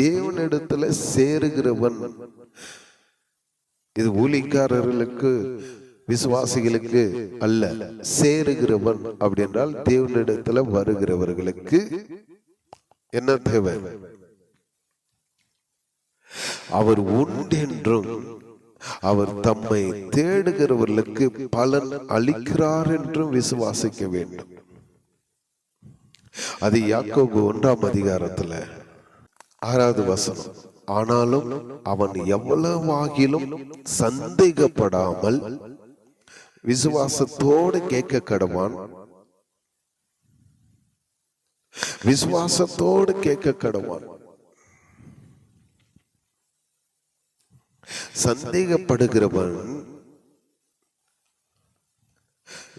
தேவனிடத்துல சேருகிறவன். இது ஊழிக்காரர்களுக்கு விசுவாசிகளுக்கு அல்ல சேருகிறவன் அப்படி என்றால் தேவனிடத்துல வருகிறவர்களுக்கு என்ன தேவை? அவர் உண்டென்றும் அவர் தம்மை தேடுகிறவர்களுக்கு பலன் அளிக்கிறார் என்றும் விசுவாசிக்க வேண்டும். அது யாக்கோபு ஒன்றாம் அதிகாரத்துல ஆறாவது வசனம். ஆனாலும் அவன் எவ்வளவாகிலும் சந்தேகப்படாமல் விசுவாசத்தோடு கேட்க கடவான் விசுவாசத்தோடு கேட்க கடவான் சந்தேகப்படுகிறவன்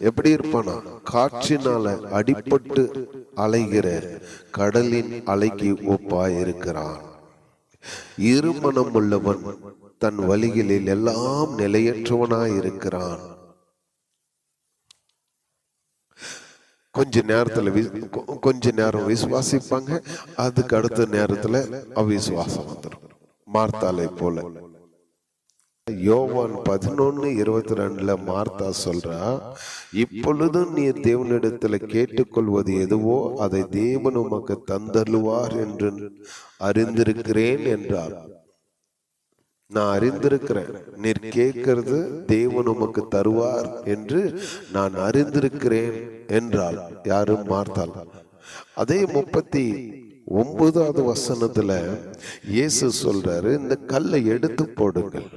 எப்படி இருப்பானா? காற்றினால அடிபட்டு அலைகிற கடலின் அலைக்கு ஒப்பாய் இருக்கிறான் இருமனம் உள்ளவன் தன் வழிகளில் எல்லாம் நிலையற்றவனாய் இருக்கிறான் கொஞ்ச நேரத்துல வி- கொஞ்ச நேரம் விசுவாசிப்பாங்க அதுக்கு அடுத்த நேரத்துல அவிசுவாசம் வந்துடும் மார்த்தாலை போல. யோவான் பதினொன்னு இருபத்தி ரெண்டுல மார்த்தா சொல்றா இப்பொழுதும் நீர் தேவனிடத்துல கேட்டுக்கொள்வது எதுவோ அதை தேவன் உமக்கு தந்தருவார் என்று அறிந்திருக்கிறேன் என்றார். நான் அறிந்திருக்கிறேன். நீர் கேட்கிறது தேவன் உமக்கு தருவார் என்று நான் அறிந்திருக்கிறேன் என்றால் யாரும் மார்த்தால் அதே முப்பத்தி ஒன்பதாவது வசனத்துல இயேசு சொல்றாரு இந்த கல்லை எடுத்து போடுங்கள்.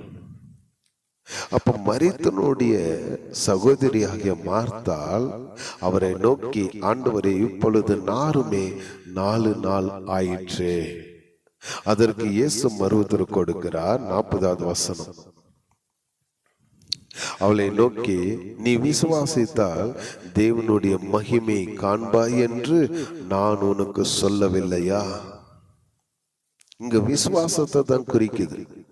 அப்ப மரித்தனுடைய சகோதரியாகிய மார்த்தால் அவரை நோக்கி ஆண்டவரே இப்பொழுது நாருமே நாலு நாள் ஆயிற்று. அதற்கு இயேசு மறுவுத்தர் கொடுக்கிறார். நாற்பதாவது வசனம். அவளை நோக்கி நீ விசுவாசித்தால் தேவனுடைய மகிமை காண்பாய் என்று நான் உனக்கு சொல்லவில்லையா? இங்க விசுவாசத்தை தான் குறிக்குது.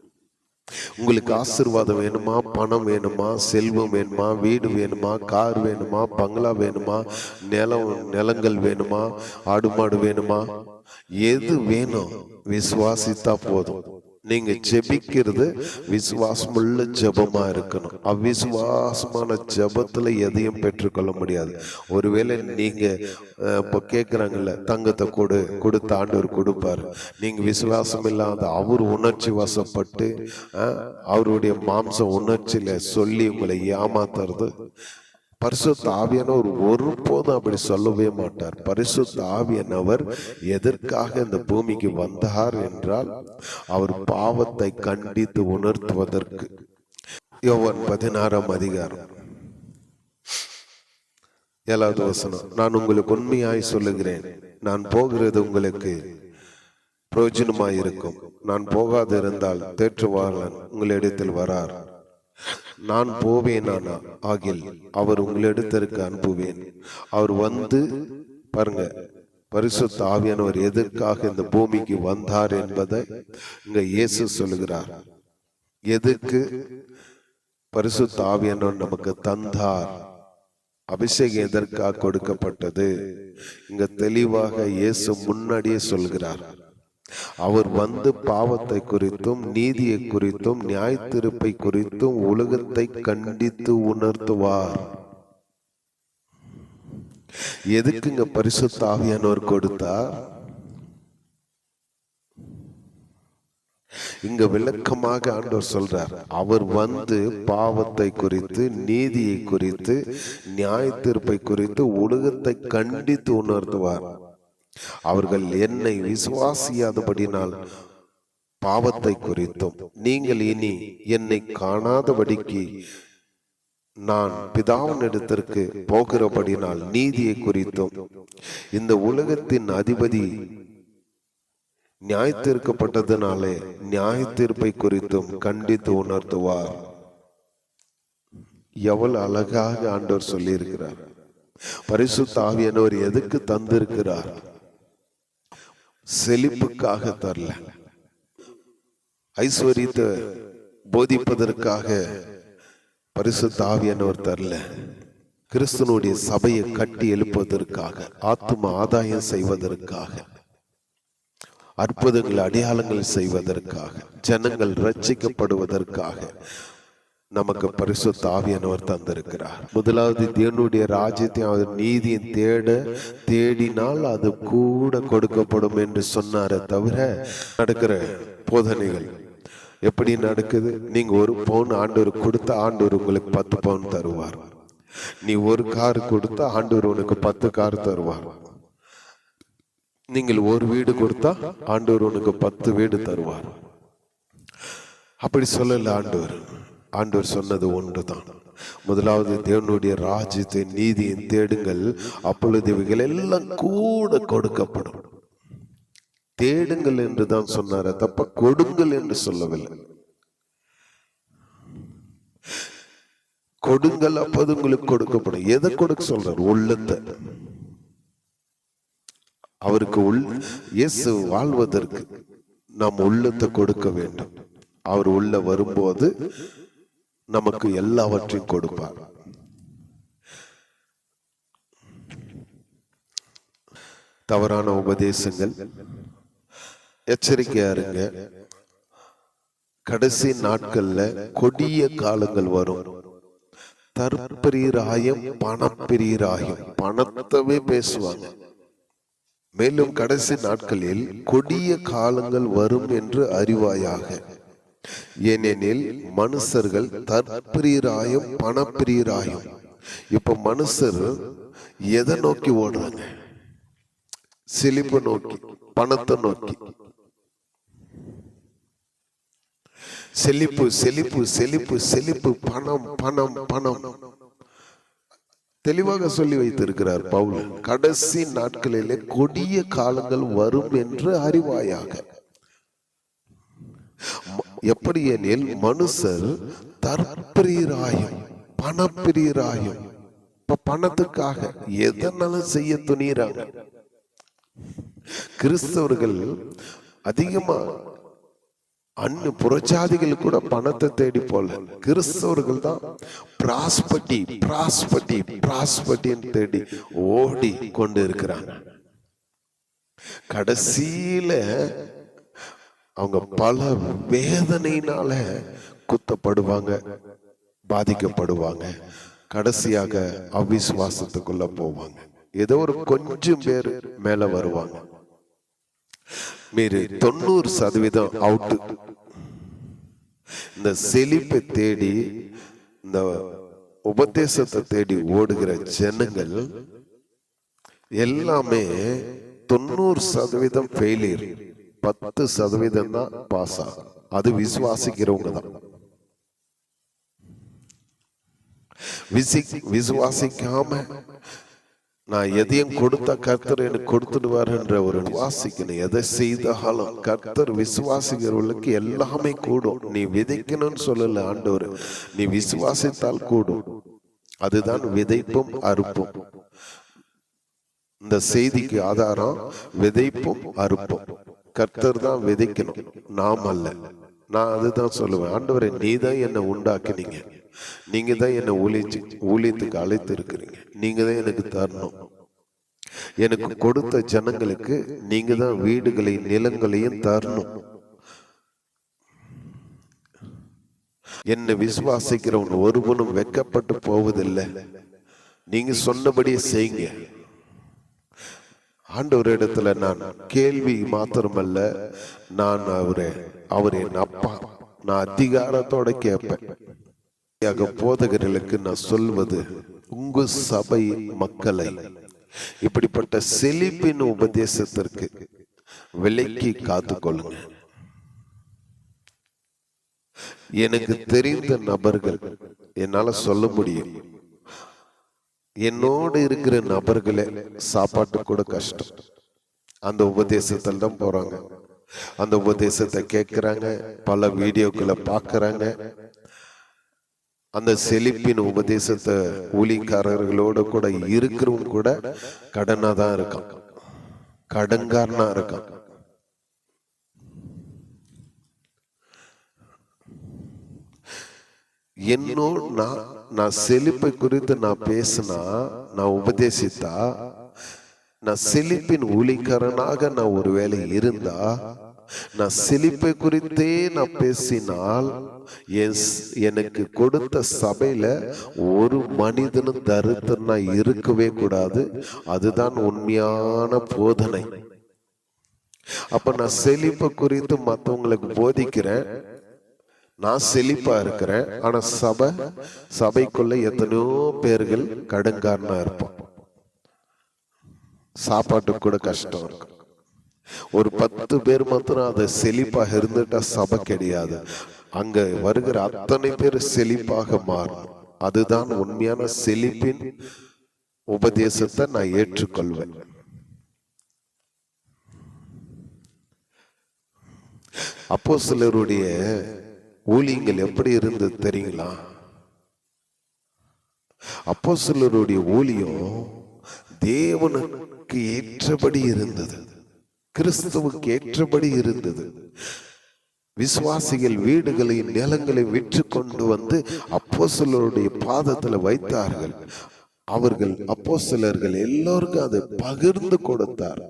உங்களுக்கு ஆசீர்வாதம் வேணுமா? பணம் வேணுமா? செல்வம் வேணுமா? வீடு வேணுமா? கார் வேணுமா? பங்களா வேணுமா? நிலம் நிலங்கள் வேணுமா? ஆடு மாடு வேணுமா? எது வேணும்? விசுவாசித்தா போதும். நீங்க ஜெபிக்கிறது விசுவாசமுள்ள ஜெபமா இருக்கணும். அவிசுவாசமான ஜெபத்துல எதையும் பெற்றுக்கொள்ள முடியாது. ஒருவேளை நீங்க இப்போ கேட்குறாங்கல்ல தங்கத்தை கொடு கொடுத்த ஆண்டவர் கொடுப்பாரு. நீங்க விசுவாசம் இல்லாத அவர் உணர்ச்சி வசப்பட்டு அவருடைய மாம்ச உணர்ச்சியில சொல்லி உங்களை ஏமாத்துறது. பரிசுத்த ஆவியானவர் ஒருபோதும் அப்படி சொல்லவே மாட்டார். பரிசுத்த ஆவியானவர் எதற்காக இந்த பூமிக்கு வந்தார் என்றால் அவர் பாவத்தை கண்டித்து உணர்த்துவதற்கு. யோவன் பதினாறாம் அதிகாரம். ஏழாவது வசனம். நான் உங்களுக்கு உண்மையாய் சொல்லுகிறேன். நான் போகிறது உங்களுக்கு பிரயோஜனமாயிருக்கும். நான் போகாது இருந்தால் தேற்றுவாளன் உங்களிடத்தில் வரார். நான் போவேனானா ஆகில் அவர் உங்களிடத்திற்கு அனுப்புவேன். அவர் வந்து பாருங்க பரிசுத்த ஆவியானவர் எதற்காக இந்த பூமிக்கு வந்தார் என்பதை இங்க இயேசு சொல்லுகிறார். எதுக்கு? பரிசுத்த ஆவியானவர் நமக்கு தந்தார். அபிஷேகம் எதற்காக கொடுக்கப்பட்டது? இங்க தெளிவாக இயேசு முன்னாடியே சொல்கிறார் அவர் வந்து பாவத்தை குறித்தும் நீதியை குறித்தும் நியாய திருப்பை குறித்தும் உலகத்தை கண்டித்து உணர்த்துவார். எதுக்குங்க பரிசுத்த ஆவியானவர் கொடுத்தார்? இங்க விளக்கமாக ஆண்டவர் சொல்றார் அவர் வந்து பாவத்தை குறித்து நீதியை குறித்து நியாய தீர்ப்பை குறித்து உலகத்தை கண்டித்து உணர்த்துவார். அவர்கள் என்னை விசுவாசியாதபடினால் பாவத்தை குறித்தும் நீங்கள் இனி என்னை காணாதபடிக்கு நான் பிதாவினிடத்திற்கு போகிறபடினால் நீதியை குறித்தும் இந்த உலகத்தின் அதிபதி நியாயத்தீர்க்கப்பட்டதுனாலே நியாயத்தீர்ப்பை குறித்தும் கண்டித்து உணர்த்துவார். எவ்வளவு அழகாக ஆண்டவர் சொல்லியிருக்கிறார். பரிசு ஆவியானவர் எதுக்கு தந்திருக்கிறார்? செழிப்புக்காக தரல. ஐஸ்வர்யத்தை போதிப்பதற்காக பரிசு தாவியானவர் தரல. கிறிஸ்தனுடைய சபையை கட்டி எழுப்புவதற்காக ஆத்தும ஆதாயம் செய்வதற்காக அற்புதங்கள் அடையாளங்கள் செய்வதற்காக ஜனங்கள் ரட்சிக்கப்படுவதற்காக நமக்கு பரிசுத்த ஆவியானவர் தந்திருக்கிறார். முதலாவது தேவனுடைய ராஜ்யத்தை அவர் நீதியின் தேட தேடினால் அது கூட கொடுக்கப்படும் என்று சொன்னாரே தவிர நடக்கிற போதனைகள் எப்படி நடக்குது? நீங்க ஒரு பவுன் ஆண்டவர் கொடுத்த ஆண்டவர் உங்களுக்கு பத்து பவுன் தருவார். நீ ஒரு கார் கொடுத்தா ஆண்டவர் உனக்கு பத்து கார் தருவார். நீங்கள் ஒரு வீடு கொடுத்தா ஆண்டவர் உனக்கு பத்து வீடு தருவார். அப்படி சொல்லல ஆண்டவர். ஆண்டவர் சொன்னது ஒன்றுதான். முதலாவது தேவனுடைய ராஜ்யத்தை நீதியின் தேடுங்கள். அப்பொழுது இவைகள் எல்லாம் கூட கொடுக்கப்படும். தேடுங்கள் என்று தான் சொன்னார. தப்ப கொடுங்கள் என்று சொல்லவில்லை. கொடுங்கள் அப்போது உங்களுக்கு கொடுக்கப்படும். எதை கொடுக்க சொல்றார்? உள்ளத்தை. அவருக்கு உள் இயேசு வாழ்வதற்கு நாம் உள்ளத்தை கொடுக்க வேண்டும். அவர் உள்ள வரும்போது நமக்கு எல்லாவற்றையும் கொடுப்பார். தவறான உபதேசங்கள் எச்சரிக்கையா இருங்க. கடைசி நாட்கள்ல கொடிய காலங்கள் வரும். தற்பிரீராயம் பணப்பிரீராயம் பணத்தவே பேசுவாங்க. மேலும் கடைசி நாட்களில் கொடிய காலங்கள் வரும் என்று அறிவாயாக. ஏனெனில் மனுஷர்கள் தற்பிரியராயும் பணப்பிரியராயும். இப்ப மனுஷர் எதை நோக்கி ஓடுறாங்க? செழிப்பு நோக்கி பணத்தை நோக்கி. செழிப்பு செழிப்பு செழிப்பு செழிப்பு பணம் பணம் பணம். தெளிவாக சொல்லி வைத்திருக்கிறார் பவுல் கடைசி நாட்களிலே கொடிய காலங்கள் வரும் என்று அறிவாயாக. எப்படி எனில் மனுஷர் தற்பிரியராயும் பணப்பிரியராயும். இப்ப பணத்துக்காக எதனாலும் செய்ய துணியறாங்க கிறிஸ்தவர்கள் அதிகமா அன்னு புரட்சாதிகள் கூட பணத்தை தேடி போல. கிறிஸ்தவர்கள் தான் பிராஸ்பட்டி பிராஸ்பட்டி பிராஸ்பட்டின்னு தேடி ஓடி கொண்டு இருக்கிறாங்க கடைசியில அவங்க பல வேதனையினால குத்தப்படுவாங்க பாதிக்கப்படுவாங்க. கடைசியாக அவிசுவாசத்துக்குள்ள போவாங்க. ஏதோ ஒரு கொஞ்சம் பேர் மேல வருவாங்க. மீறி தொண்ணூறு சதவீதம் அவுட்டு இந்த செழிப்பை தேடி இந்த உபதேசத்தை தேடி ஓடுகிற ஜனங்கள் எல்லாமே தொண்ணூறு சதவீதம் ஃபெயிலியர் பத்து சதவீதம் தான் பாஸ் ஆகும் அது விசுவாசிக்கிறவங்க தான். விசுவாசிக்காம நான் எதையும் கொடுத்த கர்த்தர் எனக்கு கொடுத்துடுவார் என்ற ஒரு வாசிக்கணும் எதை செய்தாலும் கர்த்தர் விசுவாசிக்கிறவர்களுக்கு எல்லாமே கூடும். நீ விதைக்கணும்னு சொல்லல ஆண்டவர். நீ விசுவாசித்தால் கூடும். அதுதான் விதைப்பும் அறுப்பும். இந்த செய்திக்கு ஆதாரம் விதைப்பும் அறுப்பும். கர்த்தர் தான் விதைக்கணும். நாம் அல்ல. நான் அதுதான் சொல்லுவேன். ஆண்டவரை நீ தான் என்னை உண்டாக்கினீங்க. நீங்க தான் என்னை ஊழிச்சு ஊழியத்துக்கு அழைத்து இருக்கிறீங்க நீங்க தான் எனக்கு தரணும். எனக்கு கொடுத்த ஜனங்களுக்கு நீங்க தான் வீடுகளையும் நிலங்களையும் தரணும். என்னை விசுவாசிக்கிறவன் ஒருவனும் வெக்கப்பட்டு போவதில்லை. நீங்க சொன்னபடியே செய்யுங்க. ஆண்டவர் இடத்துல நான் கேள்வி மாத்திரமல்ல நான் அவரை அவர் என் அப்பா. நான் அதிகாரத்தோட கேட்பேன். போதகர்களுக்கு நான் சொல்வது உங்க சபை மக்களை இப்படிப்பட்ட செழிப்பின் உபதேசத்திற்கு விலைக்கு காத்துக்கொள்ளுங்க. எனக்கு தெரிந்த நபர்கள் என்னால சொல்ல முடியும். என்னோடு இருக்கிற நபர்களே சாப்பாட்டு கூட கஷ்டம். அந்த உபதேசத்தில் தான் போறாங்க. அந்த உபதேசத்தை கேட்கிறாங்க பல வீடியோக்களை பார்க்குறாங்க அந்த செழிப்பின் உபதேசத்தை ஊழிக்காரர்களோட கூட இருக்கிறவங்க கூட கடனாக தான் இருக்கான் கடன்காரனாக இருக்கான் என்னோடு நான் நான் செழிப்பை குறித்து நான் பேசினா நான் உபதேசித்தா நான் செழிப்பின் ஊழிக்காரனாக நான் ஒருவேளை இருந்தா நான் செழிப்பை குறித்தே நான் பேசினால் என் எனக்கு கொடுத்த சபையில ஒரு மனிதனும் தருத்தனா இருக்கவே கூடாது. அதுதான் உண்மையான போதனை. அப்ப நான் செழிப்பை குறித்து மற்றவங்களுக்கு போதிக்கிறேன். நான் செழிப்பா இருக்கிறேன். ஆனா சபை சபைக்குள்ள எத்தனையோ பேர்கள் கடுங்காரனா இருப்போம். சாப்பாட்டுக்கு கூட கஷ்டம் இருக்கும். ஒரு பத்து பேர் மாத்திரம் அதை செழிப்பாக இருந்துட்டா சபை கிடையாது. அங்க வருகிற அத்தனை பேர் செழிப்பாக மாறும். அதுதான் உண்மையான செழிப்பின் உபதேசத்தை நான் ஏற்றுக்கொள்வேன். அப்போ சிலருடைய ஊழியங்கள் எப்படி இருந்தது தெரியுங்களா? அப்போ சிலருடைய ஊழியம் தேவனுக்கு ஏற்றபடி இருந்தது. கிறிஸ்துவுக்கு ஏற்றபடி இருந்தது. விசுவாசிகள் வீடுகளை நிலங்களை விற்று கொண்டு வந்து அப்போ சிலருடைய பாதத்துல வைத்தார்கள். அவர்கள் அப்போ சிலர்கள் எல்லோருக்கும் அதை பகிர்ந்து கொடுத்தார்.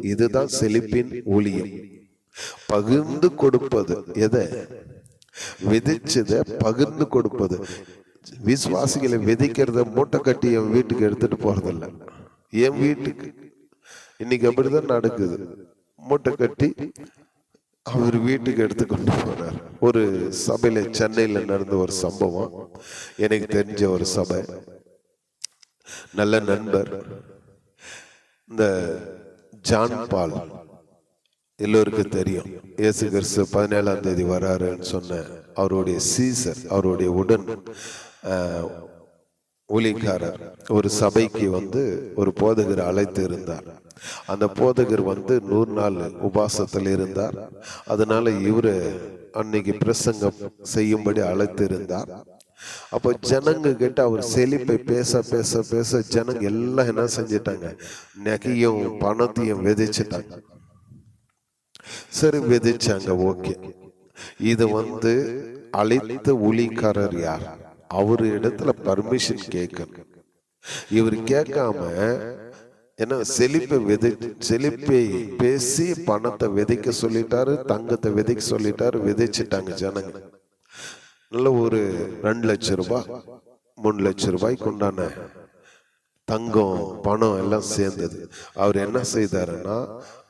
இதுதான் செழிப்பின் ஊழியம். பகிர்ந்து கொடுப்பது எதை? விதைச்சத பகிர்ந்து கொடுப்பது. விசுவாசிகளை விதைக்கிறத மூட்டை கட்டி என் வீட்டுக்கு எடுத்துட்டு போறதில்ல. என் வீட்டுக்கு. இன்னைக்கு அப்படிதான் நடக்குது. மூட்டை கட்டி அவர் வீட்டுக்கு எடுத்து கொண்டு போறார். ஒரு சபையில சென்னையில நடந்த ஒரு சம்பவம். எனக்கு தெரிஞ்ச ஒரு சபை. நல்ல நண்பர். இந்த ஜான் பால். எல்லோருக்கும் தெரியும். இயேசு கிறிஸ்து பதினேழாம் தேதி வராருன்னு சொன்ன அவருடைய சீசர் அவருடைய உடன் ஆஹ், ஊழியக்காரர். ஒரு சபைக்கு வந்து ஒரு போதகர் அழைத்து இருந்தார். அந்த போதகர் வந்து நூறு நாள் உபாசத்தில் இருந்தார். அதனால இவரு அன்னைக்கு பிரசங்கம் செய்யும்படி அழைத்து இருந்தார் அப்போ ஜனங்க கிட்ட அவர் செழிப்பை பேச பேச பேச ஜனங்க எல்லாம் என்ன செஞ்சிட்டாங்க? நகையும் பணத்தையும் விதைச்சிட்டாங்க. சரி விதைச்சாங்க ஓகே. இது வந்து அழைத்த ஊழிக்காரர் யார்? அவர் இடத்துல பர்மிஷன் கேட்கணும். இவர் கேட்காம என்ன செழிப்பை விதை செழிப்பை பேசி பணத்தை விதைக்க சொல்லிட்டாரு தங்கத்தை விதைக்க சொல்லிட்டாரு விதைச்சிட்டாங்க ஜனங்க. நல்ல ஒரு ரெண்டு லட்சம் ரூபாய் மூணு லட்சம் ரூபாய்க்கு உண்டான தங்கம் பணம் எல்லாம் சேர்ந்தது. அவர் என்ன செய்தாருன்னா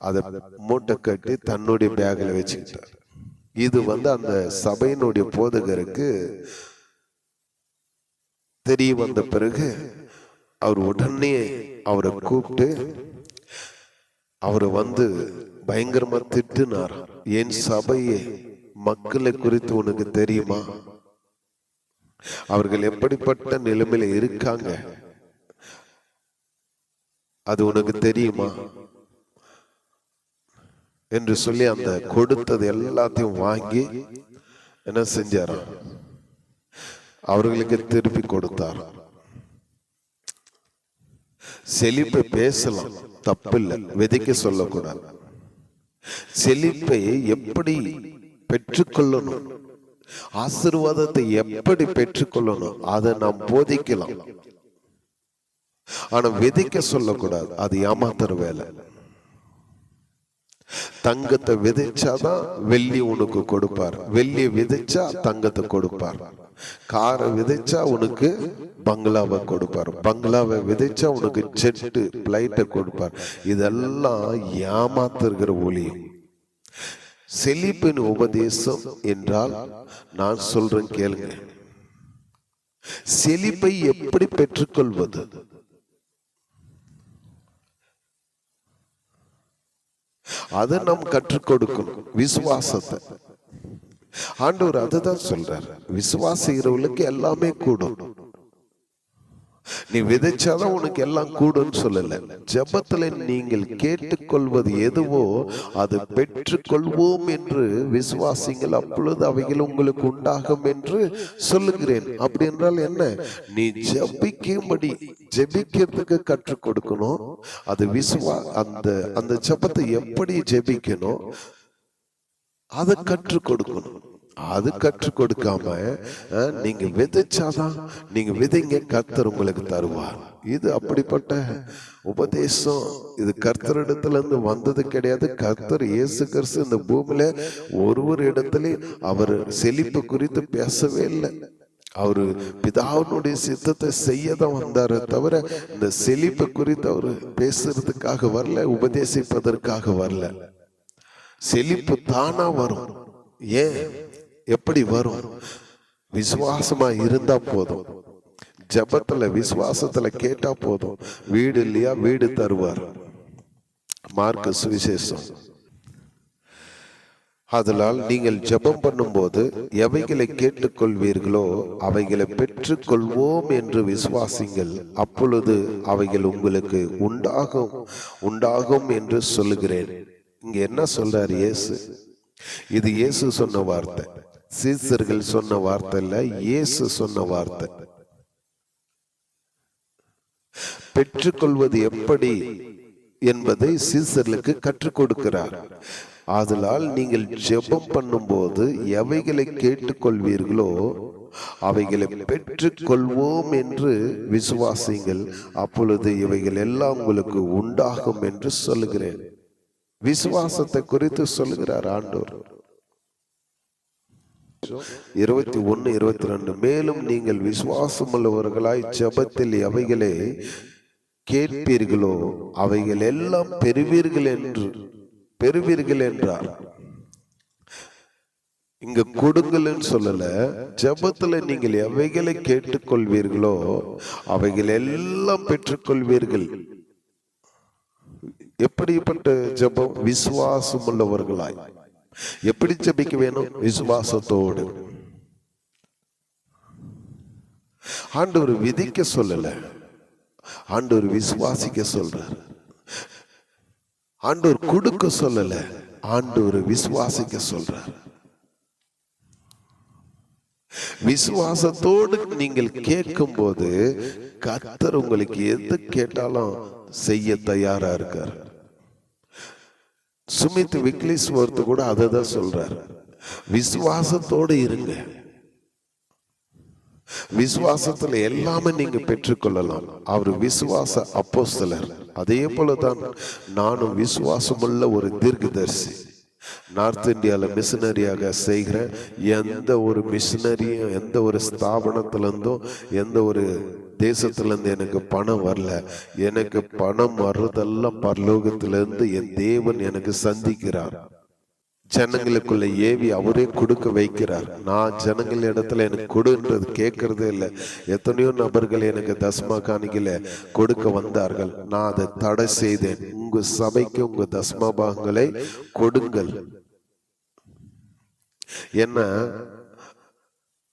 அதை மூட்டை கட்டி தன்னுடைய பேக்ல வச்சுக்கிட்டார். இது வந்து அந்த சபையினுடைய போதகருக்கு தெரிய வந்த பிறகு அவர் உடனே அவரை கூப்பிட்டு அவரை வந்து பயங்கரமா திட்டுனார். என் சபையே மக்களை குறித்து உனக்கு தெரியுமா? அவர்கள் எப்படிப்பட்ட நிலைமையில இருக்காங்க? அது உனக்கு தெரியுமா? என்று சொல்லி அந்த கொடுத்தது எல்லாத்தையும் வாங்கி என்ன செஞ்சாராம் அவர்களுக்கு திருப்பி கொடுத்தார். செழிப்பை பேசலாம் தப்பில்லை விதைக்க சொல்லக்கூடாது. செழிப்பை எப்படி பெற்றுக்கொள்ளணும்? ஆசீர்வாதத்தை எப்படி பெற்றுக்கொள்ளணும்? அதை நாம் போதிக்கலாம். ஆனா விதைக்க சொல்லக்கூடாது அது ஏமாத்துற வேலை. தங்கத்தை விதைச்சாதான் வெள்ளி உனக்கு கொடுப்பார். வெள்ளியை விதைச்சா தங்கத்தை கொடுப்பார். காரை விதைச்சா உனக்கு பங்களாவை கொடுப்பார். பங்களாவை விதைச்சா உனக்கு ஜெட்டு பிளைட்டை கொடுப்பார். இதெல்லாம் ஏமாத்துகிற ஒளியும். செழிப்பின் உபதேசம் என்றால் நான் சொல்றேன் கேளுங்க. செழிப்பை எப்படி பெற்றுக்கொள்வது? அதை நாம் கற்றுக் கொடுக்கணும் விசுவாசத்தை. ஆண்டவர் அதுதான் சொல்றார். விசுவாசிக்கிறவர்களுக்கு எல்லாமே கூடும். நீ விதைச்சாதான் உனக்கு எல்லாம் கூடும்னு சொல்லல. ஜெபத்துல நீங்கள் கேட்டுக்கொள்வது எதுவோ அது பெற்றுக்கொள்வோம் என்று விசுவாசிங்கள் அப்பொழுது அவைகள் உங்களுக்கு உண்டாகும் என்று சொல்லுகிறேன். அப்படி என்றால் என்ன? நீ ஜபிக்கும்படி ஜெபிக்கிறதுக்கு கற்றுக் கொடுக்கணும். அது விசுவா அந்த அந்த ஜெபத்தை எப்படி ஜெபிக்கணும்? அதை கற்றுக் கொடுக்கணும். அது கற்றுக் கொடுக்காம நீங்க விதைச்சாதான் நீங்க விதைங்க கர்த்தர் உங்களுக்கு தருவார். இது அப்படிப்பட்ட உபதேசம். இது கர்த்தரிடத்துல இருந்து வந்தது கிடையாது. கர்த்தர் இயேசு கிறிஸ்து இந்த பூமியில ஒரு ஒரு இடத்துலயும் அவர் செழிப்பு குறித்து பேசவே இல்லை. அவரு பிதாவினுடைய சித்தத்தை செய்ய தான் வந்தாரு தவிர இந்த செழிப்பு குறித்து அவர் பேசுறதுக்காக வரல உபதேசிப்பதற்காக வரல. செழிப்பு தானா வரும். ஏன்? எப்படி வரும்? விசுவாசமா இருந்தா போதும். ஜபத்துல விசுவாசத்துல கேட்டா போதும். வீடு இல்லையா வீடு தருவார். மார்க்க சுவிசேஷம். அதனால் நீங்கள் ஜெபம் பண்ணும்போது எவைகளை கேட்டுக்கொள்வீர்களோ அவைகளை பெற்றுக்கொள்வோம் என்று விசுவாசிங்கள். அப்பொழுது அவைகள் உங்களுக்கு உண்டாகும் உண்டாகும் என்று சொல்லுகிறேன். இங்க என்ன சொல்றார் இயேசு? இது இயேசு சொன்ன வார்த்தை. சீசர்கள் சொன்ன வார்த்தை இல்ல இயேசு சொன்ன வார்த்தை. பெற்றுக்கொள்வது எப்படி என்பதை சீசர்களுக்கு கற்றுக் கொடுக்கிறார். ஆதலால் நீங்கள் ஜெபம் பண்ணும்போது எவைகளை கேட்டுக்கொள்வீர்களோ அவைகளை பெற்றுக்கொள்வோம் என்று விசுவாசிங்கள் அப்பொழுது இவைகள் எல்லாம் உங்களுக்கு உண்டாகும் என்று சொல்லுகிறேன். விசுவாசத்தை குறித்து சொல்லுகிறார் ஆண்டவர். இருபத்தி ஒன்று இருபத்தி ரெண்டு மேலும் நீங்கள் விசுவாசமுள்ளவர்களாய் ஜபத்தில் எவைகளை கேட்பீர்களோ? அவைகள் எல்லாம் பெறுவீர்கள் என்று பெறுவீர்கள் என்றார். இங்க கொடுங்கள்னு சொல்லல ஜெபத்துல நீங்கள் எவைகளை கேட்டுக்கொள்வீர்களோ? அவைகள் எல்லாம் பெற்றுக்கொள்வீர்கள். எப்படிப்பட்ட ஜபம்? விசுவாசம் உள்ளவர்களாய் எப்படி ஜெபிக்க வேணும்? விசுவாசத்தோடு. ஆண்டவர் விதிக்க சொல்லல. ஆண்டவர் விசுவாசிக்க சொல்றார். ஆண்டவர் கொடுக்க சொல்லல. ஆண்டவர் விசுவாசிக்க சொல்றார். விசுவாசத்தோடு நீங்கள் கேட்கும்போது கர்த்தர் உங்களுக்கு எது கேட்டாலும் செய்ய தயாரா இருக்கார். சுமித் விக்லிஸ் ஒருத்தர் கூட அதை தான் சொல்றாரு. விசுவாசத்தோடு இருங்க. விசுவாசத்துல எல்லாமே நீங்க பெற்றுக்கொள்ளலாம். அவர் விசுவாச அப்போஸ்தலர். அதே போலதான் நானும் விசுவாசமுள்ள ஒரு தீர்க்கதரிசி. நார்த் இந்தியால மிஷினரியாக செய்கிற எந்த ஒரு மிஷினரியும் எந்த ஒரு ஸ்தாபனத்துல இருந்தும் எந்த ஒரு தேசத்துல இருந்து எனக்கு பணம் வரல. எனக்கு பணம் வர்றதெல்லாம் பரலோகத்திலிருந்து என் தேவன் எனக்கு சந்திக்கிறார். ஜனங்களுக்குள்ள ஏவி அவரே கொடுக்க வைக்கிறார். நான் ஜனங்கள் இடத்துல எனக்கு கொடுன்றது கேட்கறதே இல்லை. எத்தனையோ நபர்கள் எனக்கு தஸ்மா காணிக்கல கொடுக்க வந்தார்கள். நான் அதை தடை செய்தேன். உங்க சபைக்கு உங்க தஸ்மா பாகங்களை கொடுங்கள். என்ன?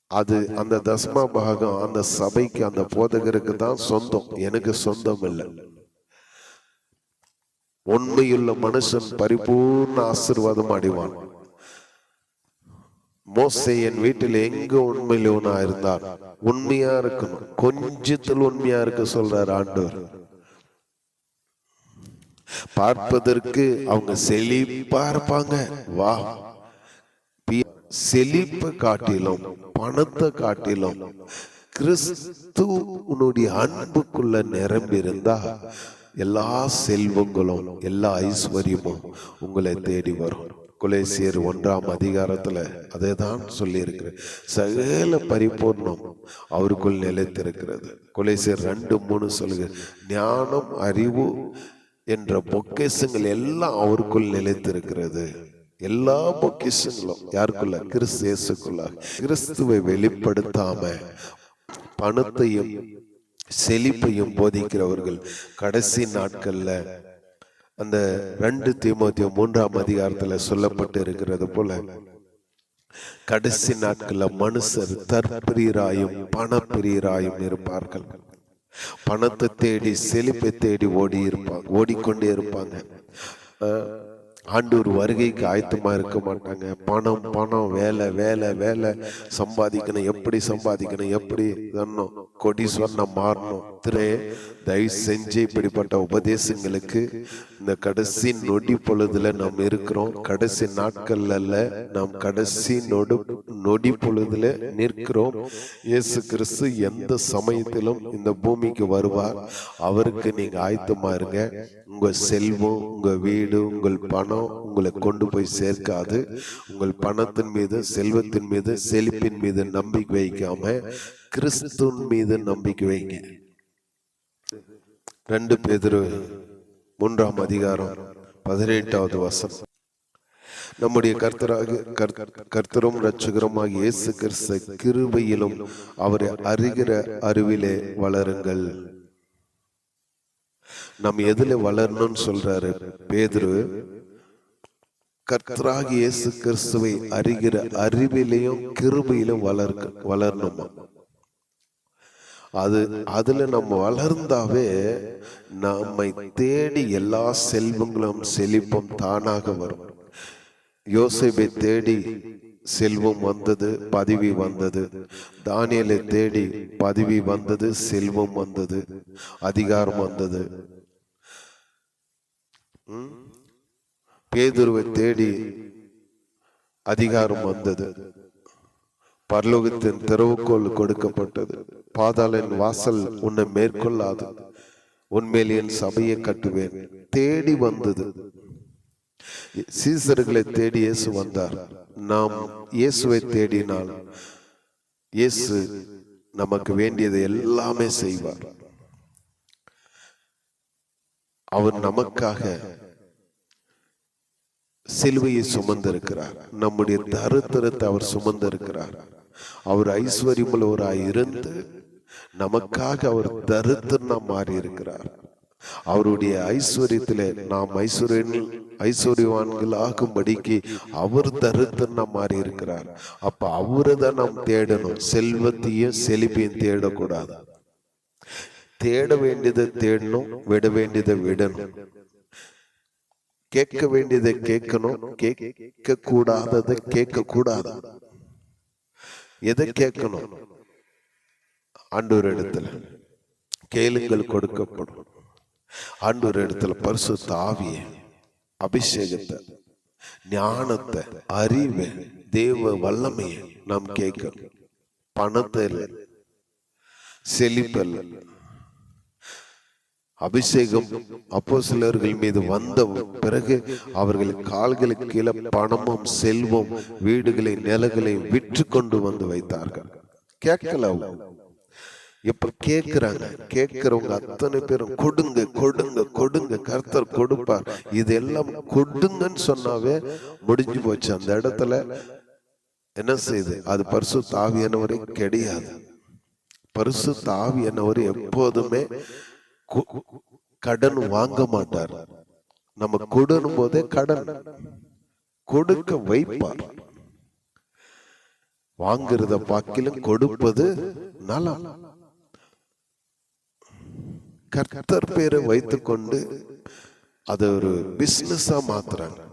அது அந்த தஸ்மா பாகம் அந்த சபைக்கு அந்த போதகருக்கு தான் சொந்தம். எனக்கு சொந்தம் இல்லை. உண்மையுள்ள மனுஷன் பரிபூர்ண ஆசிர்வாதம் அடைவான். மோசை என் வீட்டில் எங்க உண்மையிலவனா இருந்தார்? உண்மையா இருக்கணும். கொஞ்சத்தில் உண்மையா இருக்க சொல்றார் ஆண்டவர். பார்ப்பதற்கு அவங்க செழிப்பா இருப்பாங்க. வா. செழிப்பை காட்டிலும் பணத்தை காட்டிலும் கிறிஸ்துவனுடைய அன்புக்குள்ள நிரம்பி இருந்தா எல்லா செல்வங்களும் எல்லா ஐஸ்வர்யமும் உங்களை தேடி வரும். குலேசியர் ஒன்றாம் அதிகாரத்தில் அதை தான் சொல்லியிருக்கிறேன் சகல பரிபூர்ணம் அவருக்குள் நிலைத்திருக்கிறது. குலேசியர் ரெண்டு மூணு சொல்லுங்க ஞானம் அறிவு என்ற பொக்கேசங்கள் எல்லாம் அவருக்குள் நிலைத்திருக்கிறது. எல்லா பொக்கிஷங்களும் யாருக்குள்ள? கிறிஸ்து இயேசுக்குள்ள கிறிஸ்துவை வெளிப்படுத்தாம பணத்தையும் செழிப்பையும் போதிக்கிறவர்கள். கடைசி நாட்கள்ல அந்த ரெண்டு தீமோத்தியம் மூன்றாம் அதிகாரத்துல சொல்லப்பட்டு இருக்கிறது போல கடைசி நாட்கள்ல மனுஷர் தற்பிரியராயும் பணப்பிரியராயும் இருப்பார்கள். பணத்தை தேடி செழிப்பை தேடி ஓடி இருப்பாங்க ஓடிக்கொண்டே இருப்பாங்க. ஆண்டவர் வருகைக்கு ஆயத்தமாக இருக்க மாட்டாங்க. பணம் பணம் வேலை வேலை வேலை. சம்பாதிக்கணும் எப்படி சம்பாதிக்கணும் எப்படி? தரணும். கொடீஸ்வரனம் மாறணும். திரே தயவு செஞ்சு இப்படிப்பட்ட உபதேசங்களுக்கு இந்த கடைசி நொடி பொழுதுல நாம் இருக்கிறோம். கடைசி நாட்கள்ல நாம் கடைசி நொடு நொடி பொழுதுல நிற்கிறோம். இயேசு கிறிஸ்து எந்த சமயத்திலும் இந்த பூமிக்கு வருவார். அவருக்கு நீங்க ஆயத்தமா இருங்க. உங்க செல்வம் உங்க வீடு உங்கள் பணம் உங்களை கொண்டு போய் சேர்க்காது. உங்கள் பணத்தின் மீது செல்வத்தின் மீது செழிப்பின் மீது நம்பிக்கை வைக்காம கிறிஸ்துவின் மீது நம்பிக்கை வைங்க. ரெண்டு பேதுரு மூன்றாம் அதிகாரம் பதினெட்டாவது வசம் நம்முடைய கர்த்தராக கர்த்தரும் இரட்சகருமாகிய இயேசு கிறிஸ்த கிருபையிலும் அவரை அறிகிற அறிவிலே வளருங்கள். நம் எதுல வளரணும்னு சொல்றாரு பேதுரு. கர்த்தராகிய இயேசு கிறிஸ்துவை அறிகிற அறிவிலையும் கிருபையிலும் வளர்க்க வளரணுமா? அது அதில் நம்ம வளர்ந்தாவே நம்மை தேடி எல்லா செல்வங்களும் செழிப்பும் தானாக வரும். யோசிப்பை தேடி செல்வம் வந்தது பதவி வந்தது. தானியலை தேடி பதவி வந்தது செல்வம் வந்தது அதிகாரம் வந்தது. பேதுருவை தேடி அதிகாரம் வந்தது. பரலோகத்தின் திறவுகோல் கொடுக்கப்பட்டது. பாதாளின் வாசல் உன்னை மேற்கொள்ளாது. உண்மையில் என் சபையை கட்டுவேன். தேடி வந்தது. சீசர்களை தேடி இயேசு வந்தார். நாம் இயேசுவை தேடினால் இயேசு நமக்கு வேண்டியதை எல்லாமே செய்வார். அவர் நமக்காக சிலுவையை சுமந்திருக்கிறார். நம்முடைய தருத்திரத்தை அவர் சுமந்திருக்கிறார். அவர் ஐஸ்வர்யமுள்ளவராய் இருந்து நமக்காக அவர் தருத்திரனா மாறி இருக்கிறார் அவருடைய ஐஸ்வர்யத்திலே நாம் ஐஸ்வர்ய ஐஸ்வர்யவான்கள் ஆகும்படிக்கு அவர் தருத்திரனா மாறி இருக்கிறார் அப்ப அவரை தான் நாம் தேடணும். செல்வத்தையும் செழிப்பையும் தேடக்கூடாது. தேட வேண்டியதை தேடணும் விட வேண்டியதை விடணும். கேட்க வேண்டியதை கேட்கணும் கேட்க கூடாததை கேட்க கூடாது. எதை கேட்கணும்? ஆண்டவர் இடத்துல கேளுங்கள் கொடுக்கப்படும். ஆண்டவர் இடத்துல பரிசுத்த ஆவிய அபிஷேகத்தை ஞானத்தை அறிவை தேவ வல்லமையை நாம் கேட்கணும். பணத்தை இல்லை செழிப்பல்ல அபிஷேகம் அப்போஸ்தலர்கள் மீது வந்த பிறகு அவர்கள் கால்களுக்கு கீழே பணமும் செல்வம் வீடுகளை நிலங்களை விற்று கொண்டு வந்து வைத்தார்கள். கேட்கல இப்ப கேக்குறாங்க. கேட்கிறவங்க அத்தனை பேரும் கொடுங்க கொடுங்க கொடுங்க கர்த்தர் கொடுப்பார். இதெல்லாம் கொடுங்கன்னு சொன்னாவே முடிஞ்சு போச்சு. அந்த இடத்துல என்ன செய்யுது அது பரிசு தாவியானவரே கிடையாது. பரிசு தாவியானவர் எப்போதுமே கடன் வாங்க மாட்டார். நம்ம கொடுக்கும் போதே கடன். கொடுக்க வைப்பார். வாங்குறத பாக்கிலும் கொடுப்பது நலம். கர்த்தர் பேரை வைத்துக்கொண்டு அதை ஒரு பிசினஸா மாத்துறாங்க.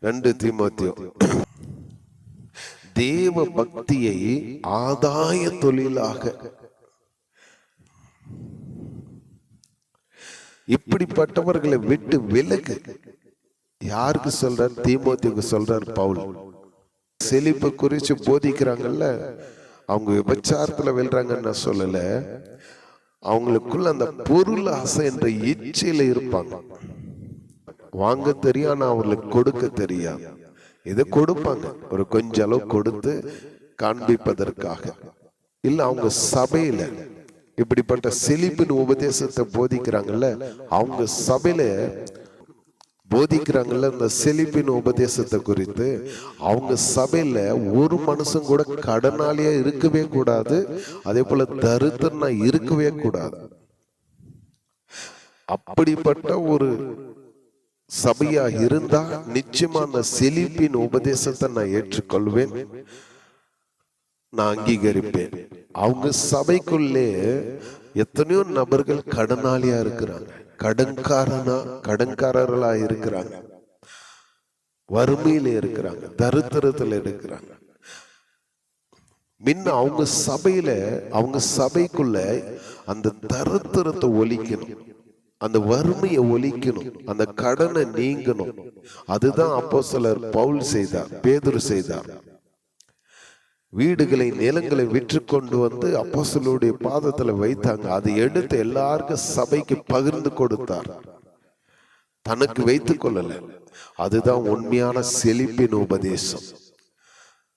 ரெண்டு தீமோத்தியோ. தேவ பக்தியை ஆதாய தொழிலாக இப்படிப்பட்டவர்களை விட்டு விலகு. யாருக்கு சொல்றார்? தீமோத்திக்கு சொல்றார் பவுல். செழிப்பு குறிச்சு போதிக்கிறாங்கல்ல. அவங்க விபச்சாரத்துல வெல்றாங்கன்னு நான் சொல்லல. அவங்களுக்குள்ள அந்த பொருள் ஆசை என்ற இச்சையில இருப்பாங்க. வாங்க தெரியும் ஆனா அவர்களுக்கு கொடுக்க தெரியாது. இதை கொடுப்பாங்க. ஒரு கொஞ்ச அளவு கொடுத்து காண்பிப்பதற்காக. இல்ல அவங்க சபையில. இப்படிப்பட்ட செழிப்பின் உபதேசத்தை போதிக்கிறாங்கல்ல அவங்க சபையில போதிக்கிறாங்கல்ல இந்த செழிப்பின் உபதேசத்தை குறித்து. அவங்க சபையில ஒரு மனுஷன் கூட கடனாளியா இருக்கவே கூடாது. அதே போல தரித்திரனா இருக்கவே கூடாது. அப்படிப்பட்ட ஒரு சபையா இருந்தா நிச்சயமா அந்த செழிப்பின் உபதேசத்தை நான் ஏற்றுக்கொள்வேன். நான் அங்கீகரிப்பேன். அவங்க சபைக்குள்ளே எத்தனையோ நபர்கள் கடனாளியா இருக்கிறாங்க. கடன்காரனா கடன்காரர்களா இருக்கிறாங்க. வறுமையில இருக்கிறாங்க தரித்திரத்துல இருக்கிறாங்க. முன்ன அவங்க சபையில அவங்க சபைக்குள்ள அந்த தரித்திரத்தை ஒழிக்கணும். அந்த வறுமையை ஒழிக்கணும். அந்த கடனை நீங்கணும். அதுதான் அப்போ சிலர் பவுல் செய்தார் பேதுரு செய்தார். வீடுகளை நிலங்களை விற்று கொண்டு வந்து அப்போசலுடைய பாதத்துல வைத்தாங்க. அதை எடுத்து எல்லாருக்கும் சபைக்கு பகிர்ந்து கொடுத்தார். தனக்கு வைத்துக் கொள்ளல. அதுதான் உண்மையான செழிப்பின் உபதேசம்.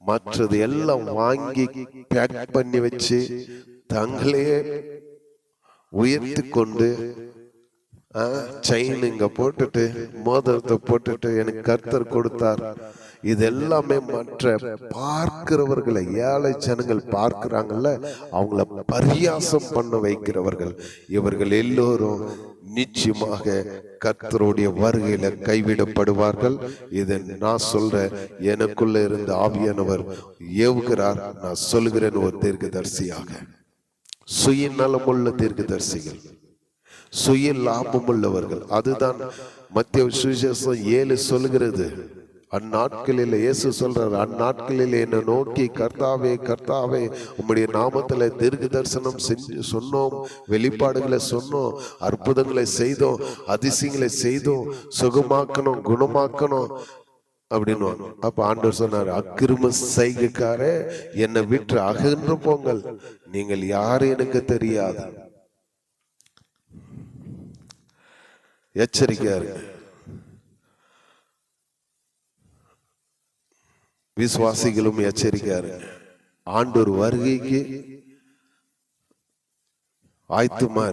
மற்றது எல்லாம் வாங்கி பேக் பண்ணி வச்சு தங்களே உயர்த்தி கொண்டு செயின் இங்க போட்டுட்டு மோதிரத்தை போட்டுட்டு எனக்கு கர்த்தர் கொடுத்தார். இது எல்லாமே மற்ற பார்க்கிறவர்களை ஏழை ஜனங்கள் பார்க்கிறாங்கல்ல அவங்கள பரியாசம் பண்ண வைக்கிறவர்கள். இவர்கள் எல்லோரும் நிச்சயமாக கர்த்தருடைய வருகையில கைவிடப்படுவார்கள். இதை நான் சொல்றேன். எனக்குள்ள இருந்த ஆவியானவர் ஏவுகிறார். நான் சொல்கிறேன் ஒரு தீர்க்கதரிசியாக. சுயநலமுள்ள தீர்க்கதரிசிகள். சுய லாபம் உள்ளவர்கள் அதுதான் மத்திய சுவிசேஷம் ஏழு சொல்லுகிறது. அந்நாட்களில் இயேசு சொல்றார் அந்நாட்களில் என்னை நோக்கி கர்த்தாவே கர்த்தாவே உம்முடைய நாமத்தில் தீர்க்க தரிசனம் செஞ்சு சொன்னோம் வெளிப்பாடுகளை சொன்னோம் அற்புதங்களை செய்தோம் அதிசயங்களை செய்தோம் சுகமாக்கணும் குணமாக்கணும் அப்படின்னு அப்ப ஆண்டவர் சொன்னார் அக்கிரும செய்கைக்காரே என்னை விற்று அகன்று போங்கள் நீங்கள் யாரு எனக்கு தெரியாது. எச்சரிக்கையா இருக்கு. விசுவாசிகளும் எச்சரிக்கையா இருங்க. ஆண்டோர் வருகைக்கு ஆயத்தமா